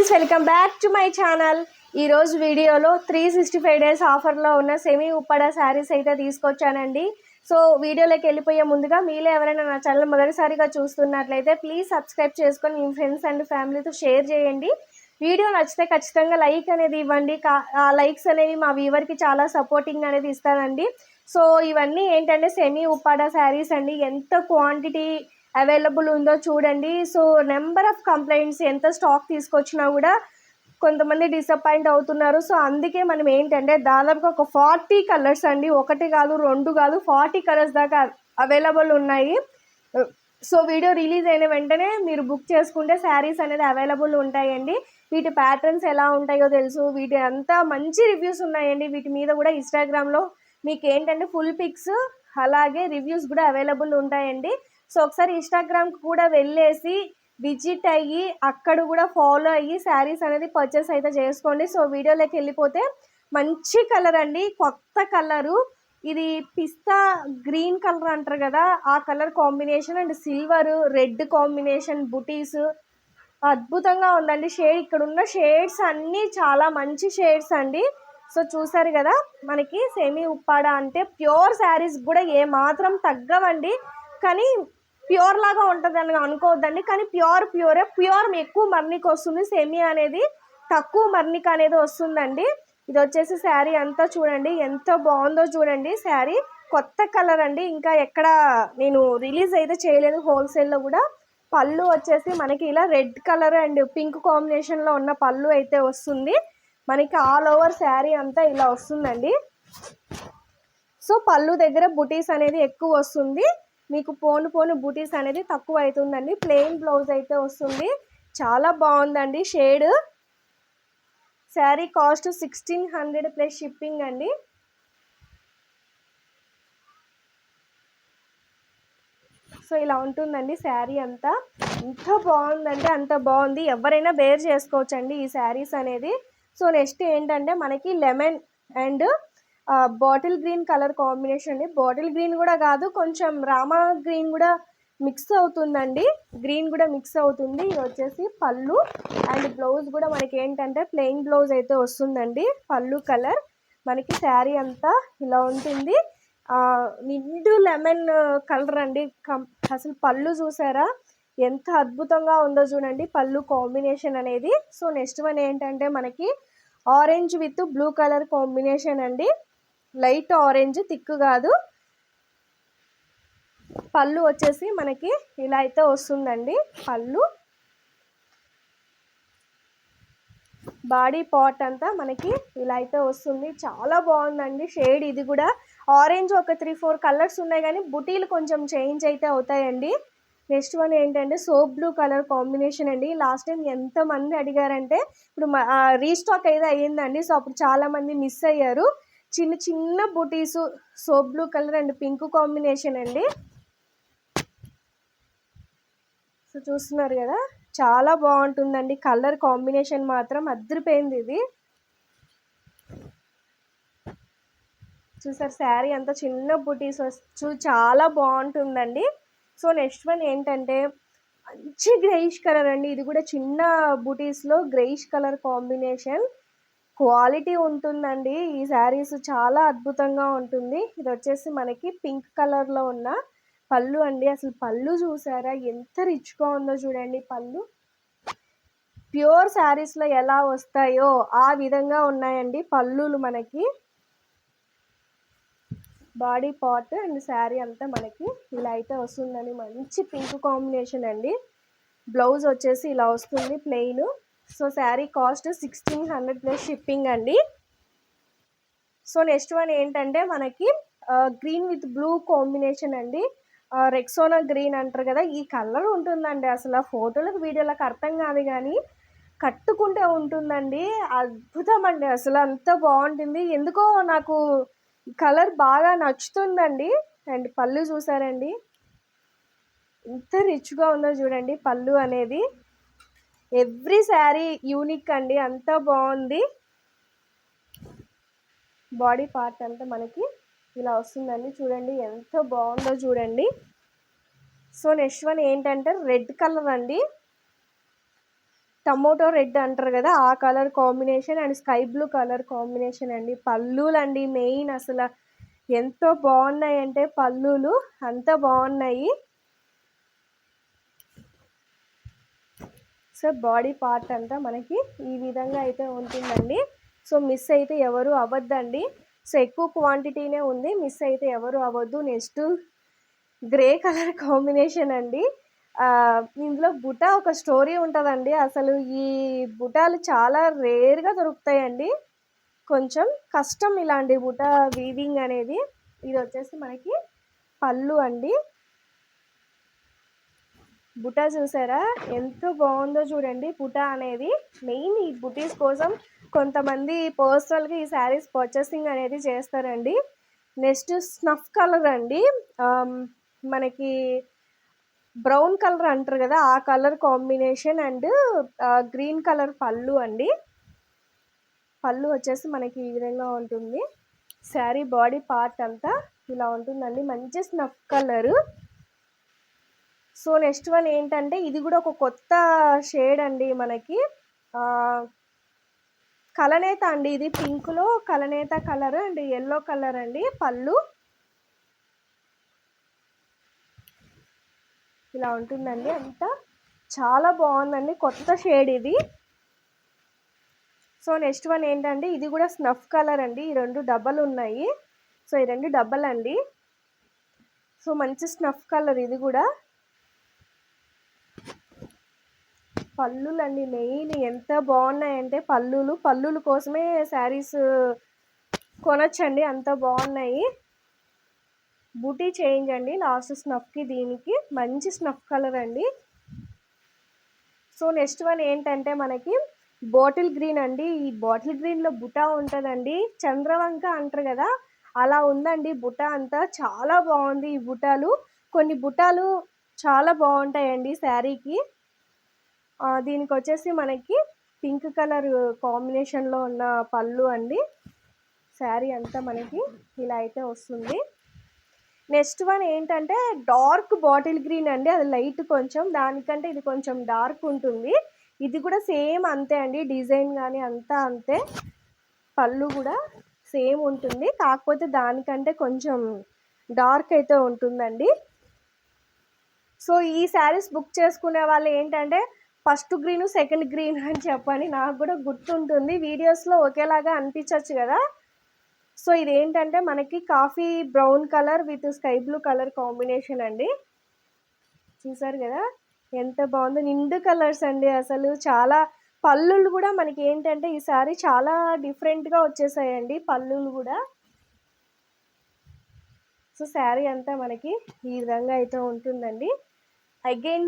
Friends welcome back to my channel. ఈరోజు వీడియోలో three sixty five days ఆఫర్లో ఉన్న సెమీ ఉప్పడ శారీస్ అయితే తీసుకొచ్చానండి. సో వీడియోలోకి వెళ్ళిపోయే ముందుగా మీలో ఎవరైనా నా ఛానల్ మొదటిసారిగా చూస్తున్నట్లయితే ప్లీజ్ సబ్స్క్రైబ్ చేసుకొని మీ ఫ్రెండ్స్ అండ్ ఫ్యామిలీతో షేర్ చేయండి. వీడియో నచ్చితే ఖచ్చితంగా లైక్ అనేది ఇవ్వండి. కా- ఆ లైక్స్ అనేవి మా వీవర్కి చాలా సపోర్టింగ్ అనేది ఇస్తానండి. సో ఇవన్నీ ఏంటంటే సెమీ ఉప్పాడ శారీస్ అండి. ఎంత క్వాంటిటీ అవైలబుల్ ఉందో చూడండి. సో నెంబర్ ఆఫ్ కంప్లైంట్స్ ఎంత స్టాక్ తీసుకొచ్చినా కూడా కొంతమంది డిసప్పాయింట్ అవుతున్నారు. సో అందుకే మనం ఏంటంటే దాదాపుగా ఒక ఫార్టీ కలర్స్ అండి. ఒకటి కాదు రెండు కాదు ఫార్టీ కలర్స్ దాకా అవైలబుల్ ఉన్నాయి. సో వీడియో రిలీజ్ అయిన వెంటనే మీరు బుక్ చేసుకుంటే శారీస్ అనేది అవైలబుల్ ఉంటాయండి. వీటి ప్యాటర్న్స్ ఎలా ఉంటాయో తెలుసు. వీటి అంతా మంచి రివ్యూస్ ఉన్నాయండి. వీటి మీద కూడా ఇన్స్టాగ్రామ్లో మీకు ఏంటంటే ఫుల్ పిక్స్ అలాగే రివ్యూస్ కూడా అవైలబుల్ ఉంటాయండి. సో ఒకసారి ఇన్స్టాగ్రామ్కి కూడా వెళ్ళేసి విజిట్ అయ్యి అక్కడ కూడా ఫాలో అయ్యి శారీస్ అనేది పర్చేస్ అయితే చేసుకోండి. సో వీడియోలోకి వెళ్ళిపోతే మంచి కలర్ అండి. కొత్త కలరు ఇది పిస్తా గ్రీన్ కలర్ అంటారు కదా ఆ colour combination and silver red combination బుటీస్ అద్భుతంగా ఉందండి. షేడ్ ఇక్కడ ఉన్న షేడ్స్ అన్నీ చాలా మంచి షేడ్స్ అండి. సో చూసారు కదా మనకి సెమీ ఉప్పాడ అంటే ప్యూర్ శారీస్ కూడా ఏ మాత్రం తగ్గవండి. కానీ ప్యూర్ లాగా ఉంటుంది అని అనుకోవద్దండి. కానీ ప్యూర్ ప్యూరే ప్యూర్ ఎక్కువ మర్నికి వస్తుంది. సెమీ అనేది తక్కువ మర్నిక అనేది వస్తుందండి. ఇది వచ్చేసి శారీ అంతా చూడండి. ఎంత బాగుందో చూడండి. శారీ కొత్త కలర్ అండి. ఇంకా ఎక్కడ నేను రిలీజ్ అయితే చేయలేదు హోల్సేల్లో కూడా. పళ్ళు వచ్చేసి మనకి ఇలా రెడ్ కలర్ అండ్ పింక్ కాంబినేషన్లో ఉన్న పళ్ళు అయితే వస్తుంది. మనకి ఆల్ ఓవర్ శారీ అంతా ఇలా వస్తుందండి. సో పళ్ళు దగ్గర బుటీస్ అనేది ఎక్కువ వస్తుంది. మీకు పోను పోను బూటీస్ అనేది తక్కువ అవుతుందండి ప్లెయిన్ బ్లౌజ్ అయితే వస్తుంది. చాలా బాగుందండి shade. Saree cost sixteen hundred plus shipping అండి. సో ఇలా ఉంటుందండి శారీ అంతా. ఎంత బాగుందంటే అంత బాగుంది. ఎవరైనా బేర్ చేసుకోవచ్చండి ఈ శారీస్ అనేది. సో నెక్స్ట్ ఏంటంటే మనకి lemon and bottle green colour combination అండి. బాటిల్ గ్రీన్ కూడా కాదు కొంచెం రామా గ్రీన్ కూడా మిక్స్ అవుతుందండి. గ్రీన్ కూడా మిక్స్ అవుతుంది. ఇది వచ్చేసి పళ్ళు అండ్ బ్లౌజ్ కూడా మనకి ఏంటంటే ప్లెయిన్ బ్లౌజ్ అయితే వస్తుందండి. పళ్ళు కలర్ మనకి శారీ అంతా ఇలా ఉంటుంది. నిండు లెమన్ కలర్ అండి. కం అసలు పళ్ళు చూసారా? ఎంత అద్భుతంగా ఉందో చూడండి. పళ్ళు కాంబినేషన్ అనేది. సో నెక్స్ట్ వన్ ఏంటంటే మనకి orange with blue colour combination అండి. లైట్ ఆరెంజ్ తిక్కు కాదు. పళ్ళు వచ్చేసి మనకి ఇలా అయితే వస్తుందండి పళ్ళు. బాడీ పార్ట్ అంతా మనకి ఇలా అయితే వస్తుంది. చాలా బాగుందండి షేడ్ ఇది కూడా. ఆరెంజ్ ఒక త్రీ ఫోర్ కలర్స్ ఉన్నాయి కానీ బుటీలు కొంచెం చేంజ్ అయితే అవుతాయండి. నెక్స్ట్ వన్ ఏంటంటే సోప్ బ్లూ కలర్ కాంబినేషన్ అండి. లాస్ట్ టైం ఎంతమంది అడిగారంటే ఇప్పుడు రీస్టాక్ అయితే అయ్యిందండి. సో అప్పుడు చాలామంది మిస్ అయ్యారు. చిన్న చిన్న బుటీస్ soap blue colour and pink combination అండి. సో చూస్తున్నారు కదా చాలా బాగుంటుందండి. కలర్ కాంబినేషన్ మాత్రం అద్దరిపోయింది ఇది. చూసారు శారీ అంతా చిన్న బుటీస్ వచ్చు చాలా బాగుంటుందండి. సో నెక్స్ట్ వన్ ఏంటంటే మంచి గ్రేయిష్ కలర్ అండి. ఇది కూడా చిన్న బుటీస్లో గ్రేయిష్ కలర్ కాంబినేషన్. క్వాలిటీ ఉంటుందండి. ఈ శారీస్ చాలా అద్భుతంగా ఉంటుంది. ఇది వచ్చేసి మనకి పింక్ కలర్లో ఉన్న పళ్ళు అండి. అసలు పళ్ళు చూసారా? ఎంత రిచ్గా ఉందో చూడండి పళ్ళు. ప్యూర్ శారీస్లో ఎలా వస్తాయో ఆ విధంగా ఉన్నాయండి పళ్ళులు మనకి. బాడీ పార్ట్ అండ్ శారీ అంతా మనకి ఇలా అయితే వస్తుందని మంచి పింక్ కాంబినేషన్ అండి. బ్లౌజ్ వచ్చేసి ఇలా వస్తుంది plain. So sari cost sixteen hundred plus shipping అండి. సో నెక్స్ట్ వన్ ఏంటంటే మనకి గ్రీన్ విత్ బ్లూ కాంబినేషన్ అండి. రెక్సోనా గ్రీన్ అంటారు కదా ఈ కలర్ ఉంటుందండి. అసలు ఆ ఫోటోలకు వీడియోలకు అర్థం కాదు కానీ కట్టుకుంటే ఉంటుందండి. అద్భుతం అండి. అసలు అంత బాగుంటుంది. ఎందుకో నాకు కలర్ బాగా నచ్చుతుందండి. అండ్ పళ్ళు చూసారండి. ఎంత రిచ్గా ఉందో చూడండి పళ్ళు అనేది. ఎవ్రీ శారీ యూనిక్ అండి అంత బాగుంది. బాడీ పార్ట్ అంతా మనకి ఇలా వస్తుందండి. చూడండి ఎంత బాగుందో చూడండి. సో నెక్స్ట్ వన్ ఏంటంటే రెడ్ కలర్ అండి. టమోటో రెడ్ అంటారు కదా ఆ colour combination and sky blue colour combination అండి. పళ్ళులండి మెయిన్ అసలు. ఎంతో బాగున్నాయి అంటే పళ్ళులు అంత బాగున్నాయి. సో బాడీ పార్ట్ అంతా మనకి ఈ విధంగా అయితే ఉంటుందండి. సో మిస్ అయితే ఎవరు అవ్వద్దండి. సో ఎక్కువ క్వాంటిటీనే ఉంది. మిస్ అయితే ఎవరు అవ్వద్దు. నెక్స్ట్ గ్రే కలర్ కాంబినేషన్ అండి. ఇందులో బుట ఒక స్టోరీ ఉంటుందండి. అసలు ఈ బుటాలు చాలా రేర్గా దొరుకుతాయండి. కొంచెం కష్టం ఇలాంటి బుట వీవింగ్ అనేది. ఇది వచ్చేసి మనకి పళ్ళు అండి. బుట్ట చూసారా? ఎంత బాగుందో చూడండి బుట్ట అనేది. మెయిన్ ఈ బుటీస్ కోసం కొంతమంది పర్సనల్గా ఈ శారీస్ పర్చేసింగ్ అనేది చేస్తారండి. నెక్స్ట్ స్నఫ్ కలర్ అండి. మనకి బ్రౌన్ కలర్ అంటారు కదా ఆ colour combination and green colour పళ్ళు అండి. పళ్ళు వచ్చేసి మనకి ఈ విధంగా ఉంటుంది. శారీ బాడీ పార్ట్ అంతా ఇలా ఉంటుందండి. మంచి snuff colour so next one ఏంటంటే ఇది కూడా ఒక కొత్త షేడ్ అండి మనకి. కలనేత అండి ఇది. పింక్లో కలనేత కలర్ అండ్ ఎల్లో కలర్ అండి. పళ్ళు. ఇలా ఉంటుందండి అంతా. చాలా బాగుందండి. కొత్త షేడ్ ఇది. సో నెక్స్ట్ వన్ ఏంటంటే ఇది కూడా స్నఫ్ కలర్ అండి. ఈ రెండు డబ్బలు ఉన్నాయి. సో ఈ రెండు డబ్బలు అండి. సో మంచి స్నఫ్ కలర్ ఇది కూడా. పళ్ళులండి మెయిన్ ఎంత బాగున్నాయంటే పళ్ళులు. పళ్ళుల కోసమే శారీస్ కొనొచ్చండి అంత బాగున్నాయి. బూటీ చేంజ్ అండి లాస్ట్ స్నఫ్కి దీనికి. మంచి స్నఫ్ కలర్ అండి. సో నెక్స్ట్ వన్ ఏంటంటే మనకి బాటిల్ గ్రీన్ అండి. ఈ బాటిల్ గ్రీన్లో బుటా ఉంటుందండి. చంద్రవంక అంటారు కదా అలా ఉందండి బుట్ట అంతా. చాలా బాగుంది ఈ బుటాలు. కొన్ని బుటాలు చాలా బాగుంటాయండి శారీకి. దీనికి వచ్చేసి మనకి పింక్ కలర్ కాంబినేషన్లో ఉన్న పళ్ళు అండి. శారీ అంతా మనకి ఇలా అయితే వస్తుంది. నెక్స్ట్ వన్ ఏంటంటే డార్క్ బాటిల్ గ్రీన్ అండి. అది లైట్ కొంచెం దానికంటే ఇది కొంచెం డార్క్ ఉంటుంది. ఇది కూడా సేమ్ అంతే అండి. డిజైన్ కానీ అంతా అంతే. పళ్ళు కూడా సేమ్ ఉంటుంది. కాకపోతే దానికంటే కొంచెం డార్క్ అయితే ఉంటుందండి. సో ఈ శారీస్ బుక్ చేసుకునే వాళ్ళు ఏంటంటే ఫస్ట్ గ్రీన్ సెకండ్ గ్రీన్ అని చెప్పని నాకు కూడా గుర్తుంటుంది. వీడియోస్లో ఒకేలాగా అనిపించవచ్చు కదా? సో ఇది ఏంటంటే మనకి coffee brown colour with sky blue colour combination అండి. చూసారు కదా? ఎంత బాగుందో. నిండు కలర్స్ అండి అసలు. చాలా పళ్ళులు కూడా మనకి ఏంటంటే ఈసారి చాలా డిఫరెంట్గా వచ్చేసాయండి పళ్ళులు కూడా. సో శారీ అంతా మనకి ఈ విధంగా అయితే ఉంటుందండి. అగైన్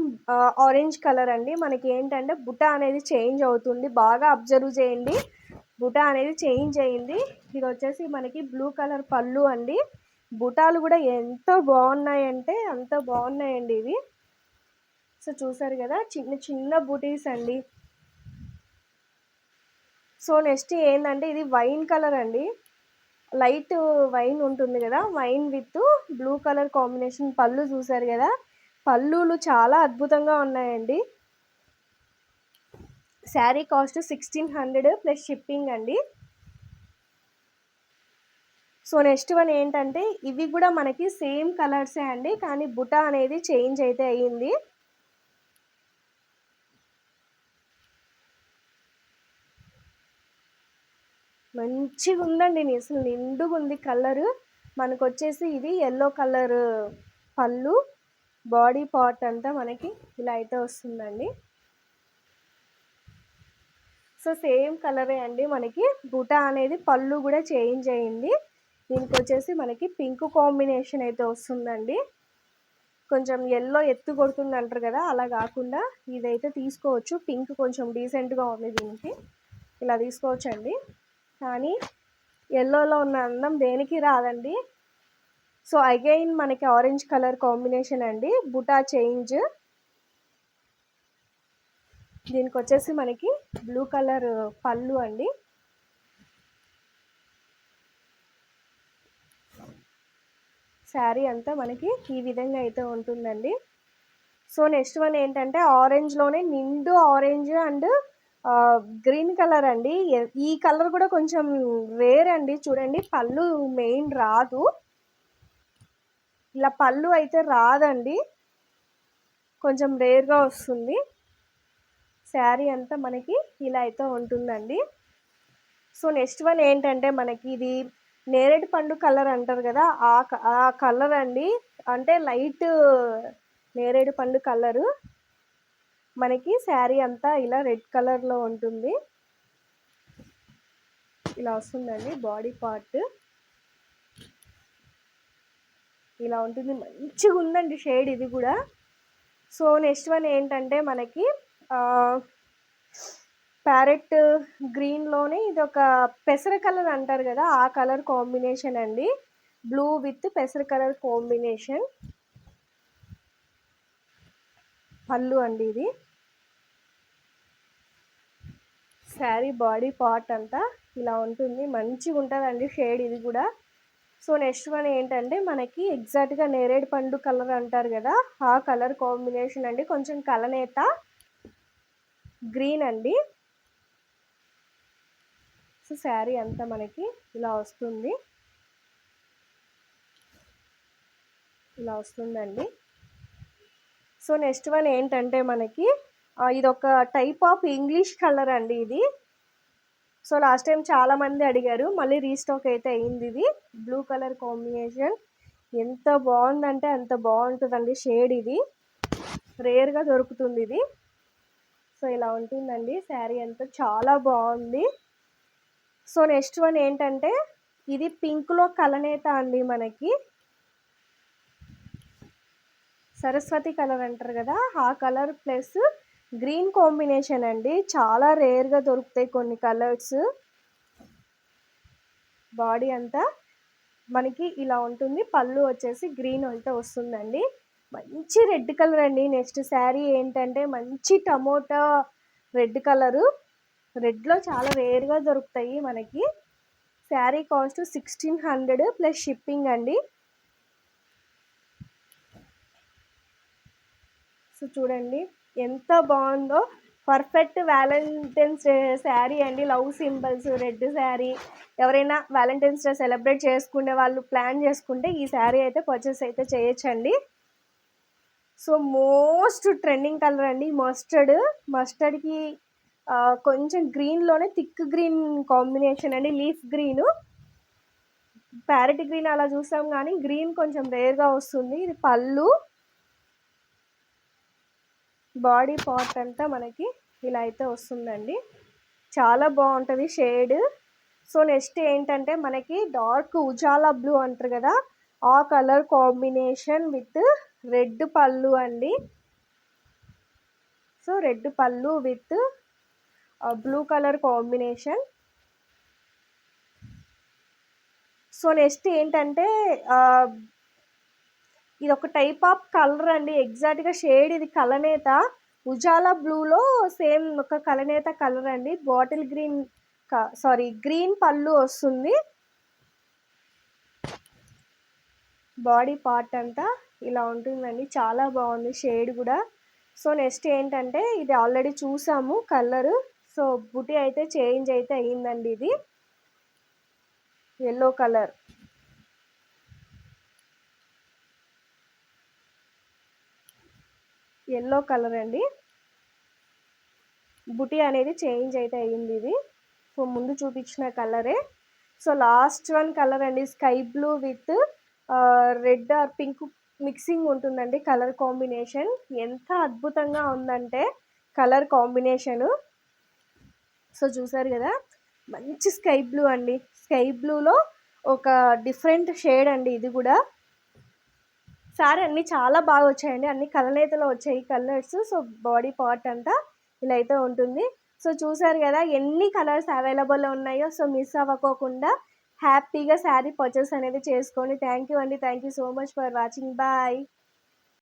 ఆరెంజ్ కలర్ అండి. మనకి ఏంటంటే బుట్ట అనేది చేంజ్ అవుతుంది. బాగా అబ్జర్వ్ చేయండి. బుట్ట అనేది చేంజ్ అయింది. ఇది వచ్చేసి మనకి బ్లూ కలర్ పళ్ళు అండి. బుటాలు కూడా ఎంతో బాగున్నాయంటే అంత బాగున్నాయండి ఇవి. సో చూసారు కదా చిన్న చిన్న బుటీస్ అండి. సో నెక్స్ట్ ఏంటంటే ఇది వైన్ కలర్ అండి. లైట్ వైన్ ఉంటుంది కదా wine with blue colour combination పళ్ళు చూసారు కదా. పళ్ళులు చాలా అద్భుతంగా ఉన్నాయండి. Saree cost sixteen hundred plus shipping అండి. సో నెక్స్ట్ వన్ ఏంటంటే ఇవి కూడా మనకి సేమ్ కలర్సే అండి కానీ బుటా అనేది చేంజ్ అయితే అయ్యింది. మంచిగా ఉందండి అసలు నిండుగా ఉంది కలరు. మనకు వచ్చేసి ఇది ఎల్లో కలర్ పళ్ళు. బాడీ పార్ట్ అంతా మనకి ఇలా అయితే వస్తుందండి. సో సేమ్ కలరే అండి మనకి. బుటా అనేది పళ్ళు కూడా చేంజ్ అయింది. దీనికి వచ్చేసి మనకి పింక్ కాంబినేషన్ అయితే వస్తుందండి. కొంచెం ఎల్లో ఎత్తు కొడుతుంది అంటారు కదా అలా కాకుండా ఇదైతే తీసుకోవచ్చు. పింక్ కొంచెం డీసెంట్గా ఉంది దీనికి. ఇలా తీసుకోవచ్చు అండి కానీ ఎల్లోలో ఉన్న అందం దేనికి రాదండి. సో అగైన్ మనకి ఆరెంజ్ కలర్ కాంబినేషన్ అండి. బుటా చేంజ్. దీనికి వచ్చేసి మనకి బ్లూ కలర్ పళ్ళు అండి. శారీ అంతా మనకి ఈ విధంగా అయితే ఉంటుందండి. సో నెక్స్ట్ వన్ ఏంటంటే ఆరెంజ్లోనే నిండు ఆరెంజ్ అండ్ గ్రీన్ కలర్ అండి. ఈ కలర్ కూడా కొంచెం రేర్ అండి. చూడండి పళ్ళు మెయిన్ రాదు. ఇలా పళ్ళు అయితే రాదండి. కొంచెం రేర్గా వస్తుంది. శారీ అంతా మనకి ఇలా అయితే ఉంటుందండి. సో నెక్స్ట్ వన్ ఏంటంటే మనకి ఇది నేరేడు పండు కలర్ అంటారు కదా ఆ ఆ కలర్ అండి. అంటే లైట్ నేరేడు పండు కలరు. మనకి శారీ అంతా ఇలా రెడ్ కలర్లో ఉంటుంది. ఇలా వస్తుందండి బాడీ పార్ట్. ఇలా ఉంటుంది. మంచిగా ఉందండి షేడ్ ఇది కూడా. సో నెక్స్ట్ వన్ ఏంటంటే మనకి ప్యారెట్ గ్రీన్లోనే ఇది ఒక పెసర కలర్ అంటారు కదా ఆ కలర్ కాంబినేషన్ అండి. బ్లూ విత్ పెసర కలర్ కాంబినేషన్. పళ్ళు అండి ఇది. శారీ బాడీ పార్ట్ అంతా ఇలా ఉంటుంది. మంచిగా ఉంటుందండి షేడ్ ఇది కూడా. సో నెక్స్ట్ వన్ ఏంటంటే మనకి ఎగ్జాక్ట్గా నేరేడు పండు కలర్ అంటారు కదా ఆ కలర్ కాంబినేషన్ అండి. కొంచెం కలనేత గ్రీన్ అండి. సో శారీ అంతా మనకి ఇలా వస్తుంది. ఇలా వస్తుందండి. సో నెక్స్ట్ వన్ ఏంటంటే మనకి ఇది ఒక టైప్ ఆఫ్ ఇంగ్లీష్ కలర్ అండి ఇది. సో లాస్ట్ టైం చాలామంది అడిగారు మళ్ళీ రీస్టాక్ అయితే అయింది ఇది. బ్లూ కలర్ కాంబినేషన్ ఎంత బాగుందంటే అంత బాగుంటుందండి షేడ్ ఇది. రేర్గా దొరుకుతుంది ఇది. సో ఇలా ఉంటుందండి శారీ అంతా చాలా బాగుంది. సో నెక్స్ట్ వన్ ఏంటంటే ఇది పింక్లో కలనేత అండి మనకి. సరస్వతి కలర్ అంటారు కదా ఆ కలర్ ప్లస్ గ్రీన్ కాంబినేషన్ అండి. చాలా రేర్గా దొరుకుతాయి కొన్ని కలర్స్. బాడీ అంతా మనకి ఇలా ఉంటుంది. పళ్ళు వచ్చేసి గ్రీన్ అంతా వస్తుందండి. మంచి రెడ్ కలర్ అండి. నెక్స్ట్ శారీ ఏంటంటే మంచి టమోటా రెడ్ కలరు. రెడ్లో చాలా రేర్గా దొరుకుతాయి మనకి. Saree cost sixteen hundred plus shipping అండి. సో చూడండి. ఎంత బాగుందో. పర్ఫెక్ట్ వ్యాలంటైన్స్ డే శారీ అండి. లవ్ సింబల్స్ రెడ్ శారీ ఎవరైనా వ్యాలంటైన్స్ డే సెలబ్రేట్ చేసుకునే వాళ్ళు ప్లాన్ చేసుకుంటే ఈ శారీ అయితే పర్చేస్ అయితే చేయొచ్చండి. సో మోస్ట్ ట్రెండింగ్ కలర్ అండి. మస్టర్డ్ మస్టర్డ్కి కొంచెం గ్రీన్లోనే థిక్ గ్రీన్ కాంబినేషన్ అండి. లీఫ్ గ్రీన్ ప్యారెట్ గ్రీన్ అలా చూసాం కానీ గ్రీన్ కొంచెం రేర్గా వస్తుంది. ఇది పళ్ళు. బాడీ పార్ట్ అంతా మనకి ఇలా అయితే వస్తుందండి. చాలా బాగుంటుంది షేడ్. సో నెక్స్ట్ ఏంటంటే మనకి డార్క్ ఉజాలా బ్లూ అంటారు కదా ఆ కలర్ కాంబినేషన్ విత్ రెడ్ పళ్ళు అండి. సో రెడ్ పళ్ళు with blue colour combination. So next ఏంటంటే ఇది ఒక టైప్ ఆఫ్ కలర్ అండి ఎగ్జాక్ట్గా షేడ్ ఇది కలనేత. ఉజాలా బ్లూలో సేమ్ ఒక కలనేత కలర్ అండి. బాటిల్ గ్రీన్ సారీ గ్రీన్ పళ్ళు వస్తుంది. బాడీ పార్ట్ అంతా ఇలా ఉంటుందండి. చాలా బాగుంది షేడ్ కూడా. సో నెక్స్ట్ ఏంటంటే ఇది ఆల్రెడీ చూసాము కలరు సో బుటీ అయితే చేంజ్ అయితే అయ్యిందండి ఇది. ఎల్లో కలర్ ఎల్లో కలర్ అండి. బుటీ అనేది చేంజ్ అయితే అయ్యింది ఇది. సో ముందు చూపించిన కలరే. సో లాస్ట్ వన్ కలర్ అండి sky blue with red or pink mixing ఉంటుందండి కలర్ కాంబినేషన్. ఎంత అద్భుతంగా ఉందంటే కలర్ కాంబినేషను. సో చూసారు కదా మంచి స్కై బ్లూ అండి. స్కై బ్లూలో ఒక డిఫరెంట్ షేడ్ అండి ఇది కూడా. సారీ అన్నీ చాలా బాగా వచ్చాయండి. అన్ని కలనేతలో వచ్చాయి కలర్స్. సో బాడీ పార్ట్ అంతా ఇలా అయితే ఉంటుంది. సో చూసారు కదా ఎన్ని కలర్స్ అవైలబుల్లో ఉన్నాయో. సో మిస్ అవ్వకోకుండా హ్యాపీగా శారీ పర్చేస్ అనేది చేసుకోండి థ్యాంక్ యూ అండి. Thank you so much for watching. Bye.